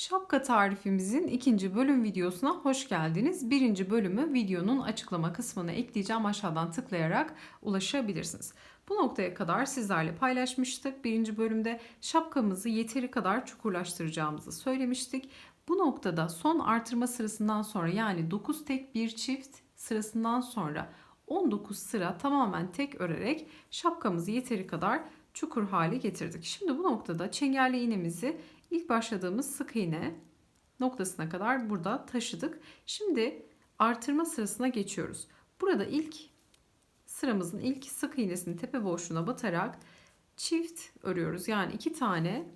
Şapka tarifimizin ikinci bölüm videosuna hoş geldiniz. Birinci bölümü videonun açıklama kısmına ekleyeceğim. Aşağıdan tıklayarak ulaşabilirsiniz. Bu noktaya kadar sizlerle paylaşmıştık. Birinci bölümde şapkamızı yeteri kadar çukurlaştıracağımızı söylemiştik. Bu noktada son artırma sırasından sonra yani 9 tek bir çift sırasından sonra 19 sıra tamamen tek örerek şapkamızı yeteri kadar çukur hale getirdik. Şimdi bu noktada çengelli iğnemizi ilk başladığımız sık iğne noktasına kadar burada taşıdık. Şimdi artırma sırasına geçiyoruz. Burada ilk sıramızın ilk sık iğnesini tepe boşluğuna batarak çift örüyoruz. Yani iki tane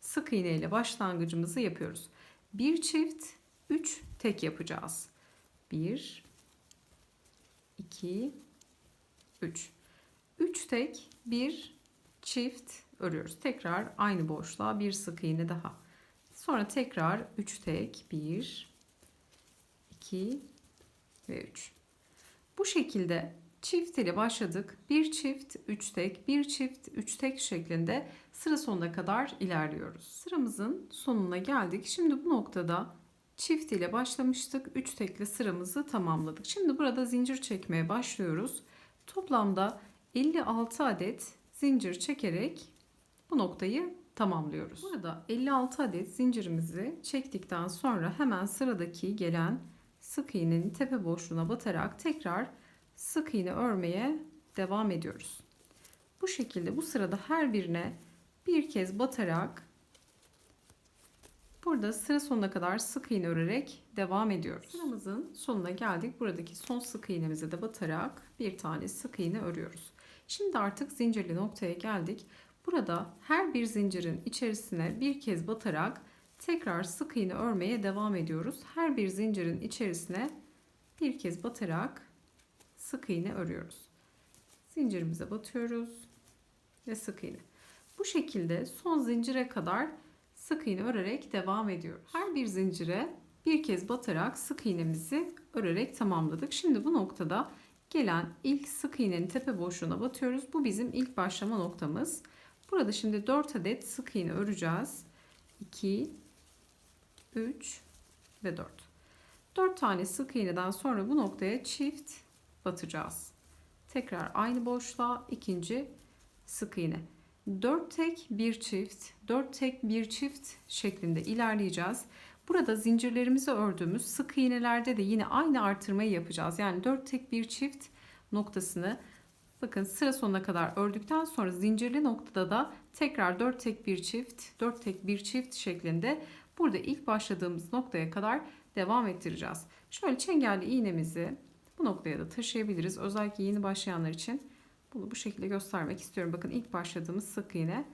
sık iğne ile başlangıcımızı yapıyoruz. Bir çift, üç tek yapacağız. Bir, iki, üç. Üç tek, bir çift örüyoruz. Tekrar aynı boşluğa bir sık iğne daha. Sonra tekrar 3 tek 1 2 ve 3. Bu şekilde çift ile başladık. Bir çift, 3 tek, bir çift, 3 tek şeklinde sıra sonuna kadar ilerliyoruz. Sıramızın sonuna geldik. Şimdi bu noktada çift ile başlamıştık. 3 tekle sıramızı tamamladık. Şimdi burada zincir çekmeye başlıyoruz. Toplamda 56 adet zincir çekerek bu noktayı tamamlıyoruz. Burada 56 adet zincirimizi çektikten sonra hemen sıradaki gelen sık iğnenin tepe boşluğuna batarak tekrar sık iğne örmeye devam ediyoruz. Bu şekilde bu sırada her birine bir kez batarak burada sıra sonuna kadar sık iğne örerek devam ediyoruz. Sıramızın sonuna geldik. Buradaki son sık iğnemize de batarak bir tane sık iğne örüyoruz. Şimdi artık zincirli noktaya geldik. Burada her bir zincirin içerisine bir kez batarak tekrar sık iğne örmeye devam ediyoruz. Her bir zincirin içerisine bir kez batarak sık iğne örüyoruz. Zincirimize batıyoruz ve sık iğne. Bu şekilde son zincire kadar sık iğne örerek devam ediyoruz. Her bir zincire bir kez batarak sık iğnemizi örerek tamamladık. Şimdi bu noktada gelen ilk sık iğnenin tepe boşluğuna batıyoruz. Bu bizim ilk başlama noktamız. Burada şimdi 4 adet sık iğne öreceğiz. 2 3 ve 4. 4 tane sık iğneden sonra bu noktaya çift batacağız. Tekrar aynı boşluğa ikinci sık iğne. 4 tek bir çift, 4 tek bir çift şeklinde ilerleyeceğiz. Burada zincirlerimizi ördüğümüz sık iğnelerde de yine aynı artırmayı yapacağız. Yani 4 tek bir çift noktasını bakın sıra sonuna kadar ördükten sonra zincirli noktada da tekrar 4 tek bir çift, 4 tek bir çift şeklinde burada ilk başladığımız noktaya kadar devam ettireceğiz. Şöyle çengelli iğnemizi bu noktaya da taşıyabiliriz. Özellikle yeni başlayanlar için bunu bu şekilde göstermek istiyorum. Bakın ilk başladığımız sık iğne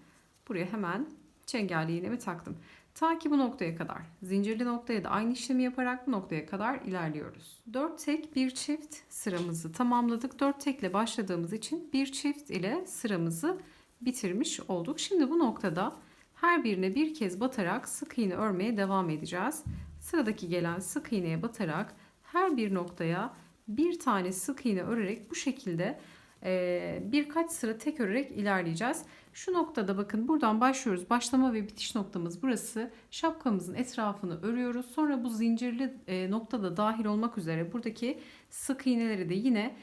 buraya hemen çengelli iğnemi taktım. Ta ki bu noktaya kadar. Zincirli noktaya da aynı işlemi yaparak bu noktaya kadar ilerliyoruz. 4 tek bir çift sıramızı tamamladık. 4 tekle başladığımız için bir çift ile sıramızı bitirmiş olduk. Şimdi bu noktada her birine bir kez batarak sık iğne örmeye devam edeceğiz. Sıradaki gelen sık iğneye batarak her bir noktaya bir tane sık iğne örerek bu şekilde birkaç sıra tek örerek ilerleyeceğiz. Şu noktada bakın buradan başlıyoruz. Başlama ve bitiş noktamız burası. Şapkamızın etrafını örüyoruz. Sonra bu zincirli noktada dahil olmak üzere buradaki sık iğneleri de yine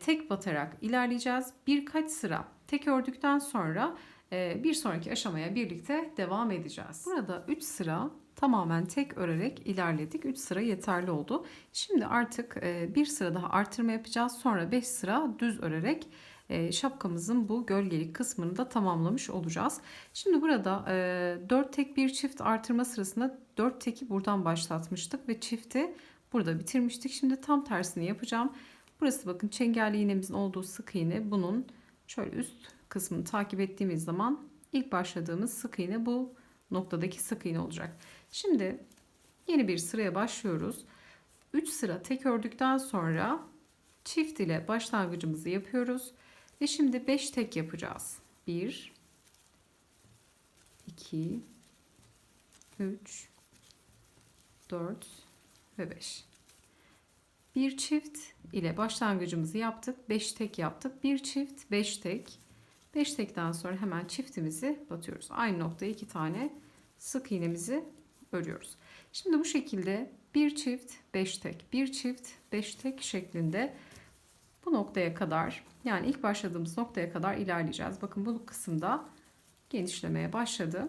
tek batarak ilerleyeceğiz. Birkaç sıra tek ördükten sonra bir sonraki aşamaya birlikte devam edeceğiz. Burada 3 sıra tamamen tek örerek ilerledik. 3 sıra yeterli oldu. Şimdi artık bir sıra daha artırma yapacağız. Sonra 5 sıra düz örerek şapkamızın bu gölgelik kısmını da tamamlamış olacağız. Şimdi burada 4 tek bir çift artırma sırasında 4 teki buradan başlatmıştık ve çifti burada bitirmiştik. Şimdi tam tersini yapacağım. Burası bakın çengelli iğnemizin olduğu sık iğne. Bunun şöyle üst kısmını takip ettiğimiz zaman ilk başladığımız sık iğne bu noktadaki sık iğne olacak. Şimdi yeni bir sıraya başlıyoruz. 3 sıra tek ördükten sonra çift ile başlangıcımızı yapıyoruz. Ve şimdi 5 tek yapacağız. 1 2 3 4 ve 5. Bir çift ile başlangıcımızı yaptık. 5 tek yaptık. Bir çift 5 tek. 5 tekten sonra hemen çiftimizi batıyoruz. Aynı noktaya iki tane sık iğnemizi örüyoruz. Şimdi bu şekilde bir çift 5 tek, bir çift 5 tek şeklinde bu noktaya kadar yani ilk başladığımız noktaya kadar ilerleyeceğiz. Bakın bu kısımda genişlemeye başladı.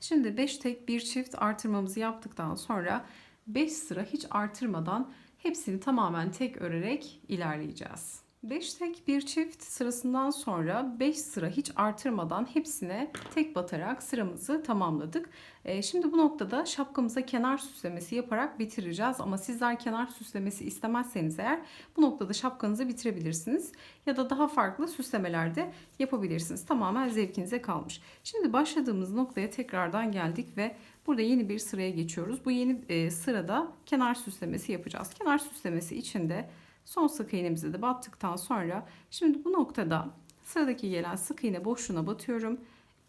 Şimdi 5 tek bir çift artırmamızı yaptıktan sonra 5 sıra hiç artırmadan hepsini tamamen tek örerek ilerleyeceğiz. 5 tek bir çift sırasından sonra 5 sıra hiç artırmadan hepsine tek batarak sıramızı tamamladık. Ee, şimdi bu noktada şapkamıza kenar süslemesi yaparak bitireceğiz. Ama sizler kenar süslemesi istemezseniz eğer bu noktada şapkanızı bitirebilirsiniz. Ya da daha farklı süslemeler de yapabilirsiniz. Tamamen zevkinize kalmış. Şimdi başladığımız noktaya tekrardan geldik ve burada yeni bir sıraya geçiyoruz. Bu yeni e, sırada kenar süslemesi yapacağız. Kenar süslemesi içinde Son sık iğnemizi de battıktan sonra şimdi bu noktada sıradaki gelen sık iğne boşluğuna batıyorum.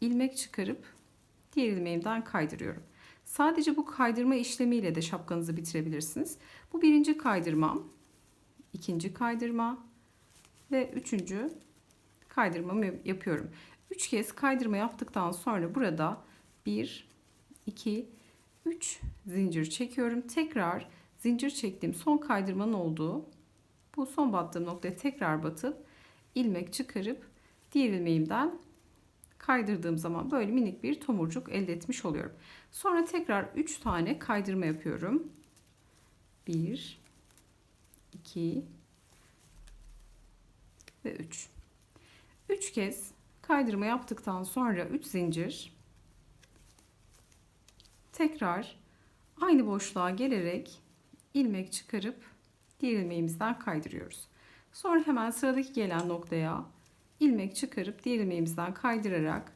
ilmek çıkarıp diğer ilmeğimden kaydırıyorum. Sadece bu kaydırma işlemiyle de şapkanızı bitirebilirsiniz. Bu birinci kaydırmam, ikinci kaydırma ve üçüncü kaydırmamı yapıyorum. Üç kez kaydırma yaptıktan sonra burada bir, iki, üç zincir çekiyorum. Tekrar zincir çektiğim son kaydırmanın olduğu bu son battığım noktaya tekrar batıp ilmek çıkarıp diğer ilmeğimden kaydırdığım zaman böyle minik bir tomurcuk elde etmiş oluyorum. Sonra tekrar 3 tane kaydırma yapıyorum. 1 2 ve 3. 3 kez kaydırma yaptıktan sonra 3 zincir tekrar aynı boşluğa gelerek ilmek çıkarıp diğer ilmeğimizden kaydırıyoruz. Sonra hemen sıradaki gelen noktaya ilmek çıkarıp diğer ilmeğimizden kaydırarak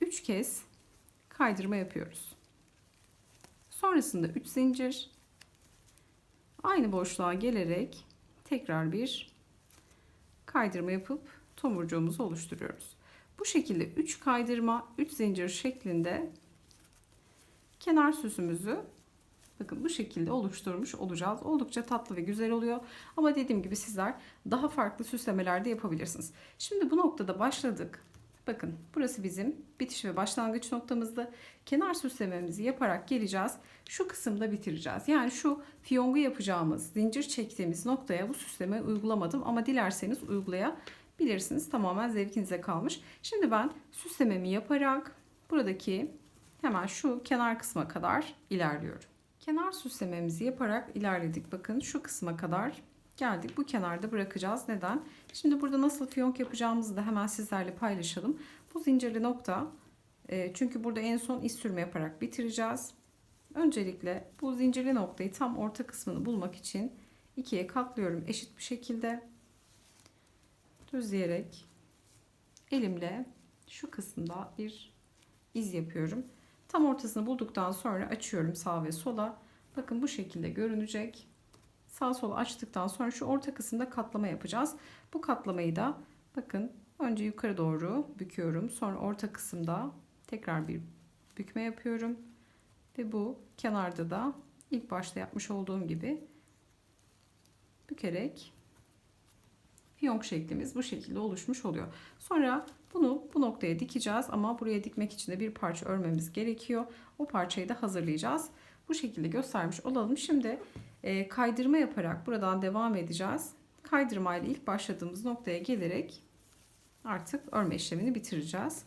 3 kez kaydırma yapıyoruz. Sonrasında 3 zincir aynı boşluğa gelerek tekrar bir kaydırma yapıp tomurcuğumuzu oluşturuyoruz. Bu şekilde 3 kaydırma, 3 zincir şeklinde kenar süsümüzü Bakın bu şekilde oluşturmuş olacağız. Oldukça tatlı ve güzel oluyor. Ama dediğim gibi sizler daha farklı süslemeler de yapabilirsiniz. Şimdi bu noktada başladık. Bakın burası bizim bitiş ve başlangıç noktamızdı. Kenar süslememizi yaparak geleceğiz. Şu kısımda bitireceğiz. Yani şu fiyongu yapacağımız, zincir çektiğimiz noktaya bu süsleme uygulamadım ama dilerseniz uygulayabilirsiniz. Tamamen zevkinize kalmış. Şimdi ben süslememi yaparak buradaki hemen şu kenar kısma kadar ilerliyorum. Kenar süslememizi yaparak ilerledik. Bakın şu kısma kadar geldik. Bu kenarda bırakacağız. Neden? Şimdi burada nasıl fiyonk yapacağımızı da hemen sizlerle paylaşalım. Bu zincirli nokta e, çünkü burada en son iz sürme yaparak bitireceğiz. Öncelikle bu zincirli noktayı tam orta kısmını bulmak için ikiye katlıyorum eşit bir şekilde. Düzleyerek elimle şu kısımda bir iz yapıyorum. Tam ortasını bulduktan sonra açıyorum sağ ve sola. Bakın bu şekilde görünecek. Sağ sola açtıktan sonra şu orta kısımda katlama yapacağız. Bu katlamayı da bakın önce yukarı doğru büküyorum. Sonra orta kısımda tekrar bir bükme yapıyorum. Ve bu kenarda da ilk başta yapmış olduğum gibi bükerek fiyonk şeklimiz bu şekilde oluşmuş oluyor. Sonra bunu bu noktaya dikeceğiz ama buraya dikmek için de bir parça örmemiz gerekiyor. O parçayı da hazırlayacağız. Bu şekilde göstermiş olalım. Şimdi e, kaydırma yaparak buradan devam edeceğiz. Kaydırma ile ilk başladığımız noktaya gelerek artık örme işlemini bitireceğiz.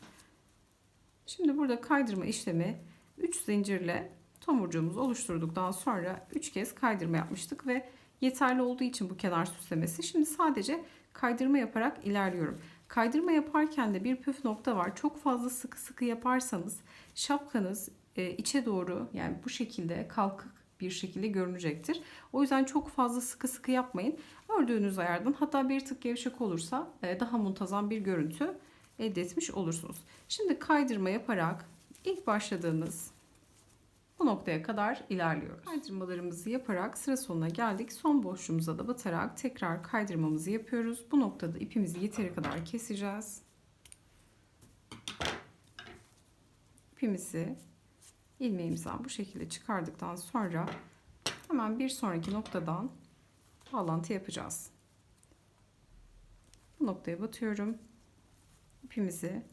Şimdi burada kaydırma işlemi 3 zincirle tomurcuğumuzu oluşturduktan sonra 3 kez kaydırma yapmıştık ve yeterli olduğu için bu kenar süslemesi. Şimdi sadece kaydırma yaparak ilerliyorum. Kaydırma yaparken de bir püf nokta var. Çok fazla sıkı sıkı yaparsanız şapkanız e, içe doğru yani bu şekilde kalkık bir şekilde görünecektir. O yüzden çok fazla sıkı sıkı yapmayın. Ördüğünüz ayardan hatta bir tık gevşek olursa e, daha muntazam bir görüntü elde etmiş olursunuz. Şimdi kaydırma yaparak ilk başladığınız bu noktaya kadar ilerliyoruz. Kaydırmalarımızı yaparak sıra sonuna geldik. Son boşluğumuza da batarak tekrar kaydırmamızı yapıyoruz. Bu noktada ipimizi yeteri kadar keseceğiz. İpimizi ilmeğimizden bu şekilde çıkardıktan sonra hemen bir sonraki noktadan bağlantı yapacağız. Bu noktaya batıyorum. İpimizi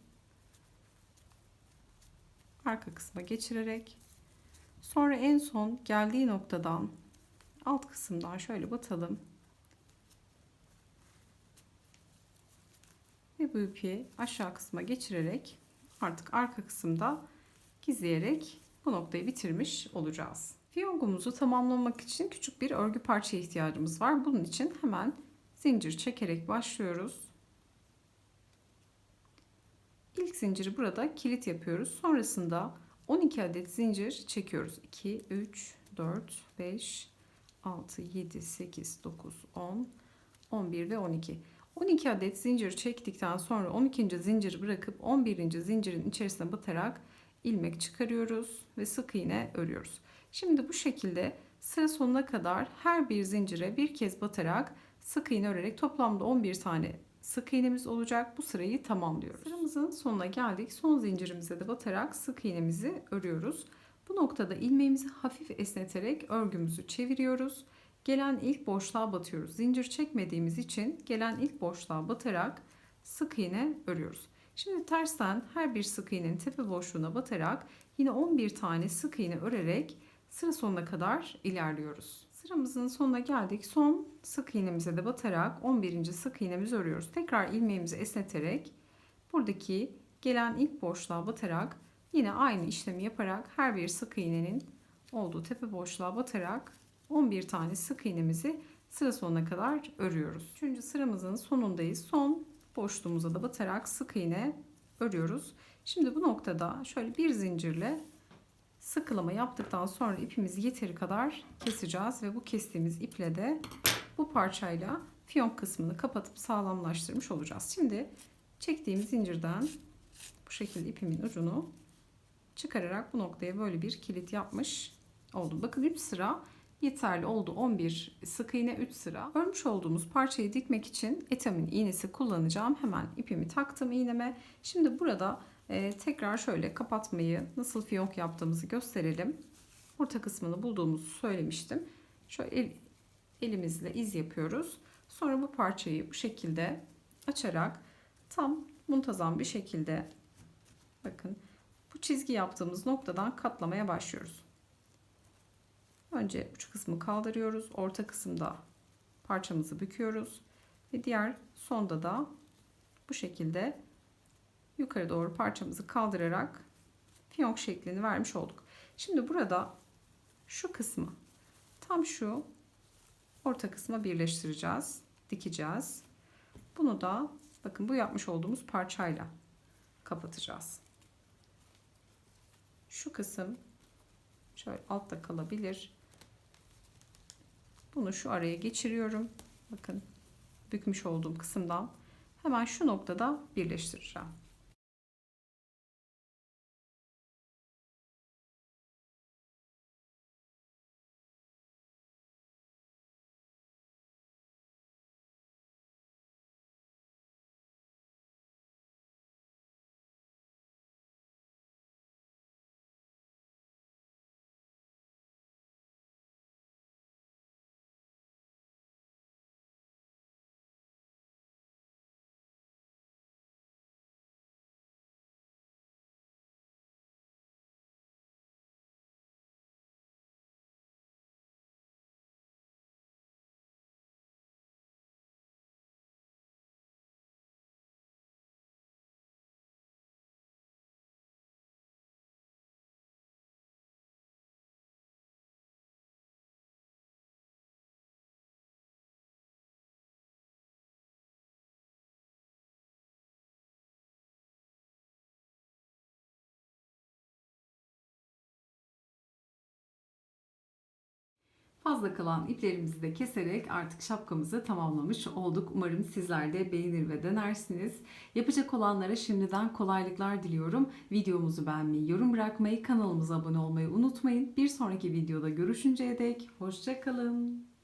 arka kısma geçirerek Sonra en son geldiği noktadan alt kısımdan şöyle batalım. Ve bu ipi aşağı kısma geçirerek artık arka kısımda gizleyerek bu noktayı bitirmiş olacağız. Fiyongumuzu tamamlamak için küçük bir örgü parça ihtiyacımız var. Bunun için hemen zincir çekerek başlıyoruz. İlk zinciri burada kilit yapıyoruz. Sonrasında 12 adet zincir çekiyoruz. 2, 3, 4, 5, 6, 7, 8, 9, 10, 11 ve 12. 12 adet zincir çektikten sonra 12. zinciri bırakıp 11. zincirin içerisine batarak ilmek çıkarıyoruz ve sık iğne örüyoruz. Şimdi bu şekilde sıra sonuna kadar her bir zincire bir kez batarak sık iğne örerek toplamda 11 tane sık iğnemiz olacak. Bu sırayı tamamlıyoruz. Sıramızın sonuna geldik. Son zincirimize de batarak sık iğnemizi örüyoruz. Bu noktada ilmeğimizi hafif esneterek örgümüzü çeviriyoruz. Gelen ilk boşluğa batıyoruz. Zincir çekmediğimiz için gelen ilk boşluğa batarak sık iğne örüyoruz. Şimdi tersten her bir sık iğnenin tepe boşluğuna batarak yine 11 tane sık iğne örerek sıra sonuna kadar ilerliyoruz. Sıramızın sonuna geldik. Son sık iğnemize de batarak 11. sık iğnemizi örüyoruz. Tekrar ilmeğimizi esneterek buradaki gelen ilk boşluğa batarak yine aynı işlemi yaparak her bir sık iğnenin olduğu tepe boşluğa batarak 11 tane sık iğnemizi sıra sonuna kadar örüyoruz. Üçüncü sıramızın sonundayız. Son boşluğumuza da batarak sık iğne örüyoruz. Şimdi bu noktada şöyle bir zincirle sıkılama yaptıktan sonra ipimizi yeteri kadar keseceğiz ve bu kestiğimiz iple de bu parçayla fiyonk kısmını kapatıp sağlamlaştırmış olacağız. Şimdi çektiğim zincirden bu şekilde ipimin ucunu çıkararak bu noktaya böyle bir kilit yapmış oldum. Bakın 3 sıra yeterli oldu 11 sık iğne 3 sıra. Örmüş olduğumuz parçayı dikmek için etamin iğnesi kullanacağım. Hemen ipimi taktım iğneme. Şimdi burada e, tekrar şöyle kapatmayı nasıl fiyonk yaptığımızı gösterelim. Orta kısmını bulduğumuzu söylemiştim. Şöyle el, elimizle iz yapıyoruz. Sonra bu parçayı bu şekilde açarak tam muntazam bir şekilde bakın bu çizgi yaptığımız noktadan katlamaya başlıyoruz. Önce uç kısmı kaldırıyoruz. Orta kısımda parçamızı büküyoruz. Ve diğer sonda da bu şekilde yukarı doğru parçamızı kaldırarak fiyonk şeklini vermiş olduk. Şimdi burada şu kısmı tam şu orta kısma birleştireceğiz. Dikeceğiz. Bunu da bakın bu yapmış olduğumuz parçayla kapatacağız. Şu kısım şöyle altta kalabilir. Bunu şu araya geçiriyorum. Bakın bükmüş olduğum kısımdan hemen şu noktada birleştireceğim. Fazla kalan iplerimizi de keserek artık şapkamızı tamamlamış olduk. Umarım sizler de beğenir ve denersiniz. Yapacak olanlara şimdiden kolaylıklar diliyorum. Videomuzu beğenmeyi, yorum bırakmayı, kanalımıza abone olmayı unutmayın. Bir sonraki videoda görüşünceye dek hoşçakalın.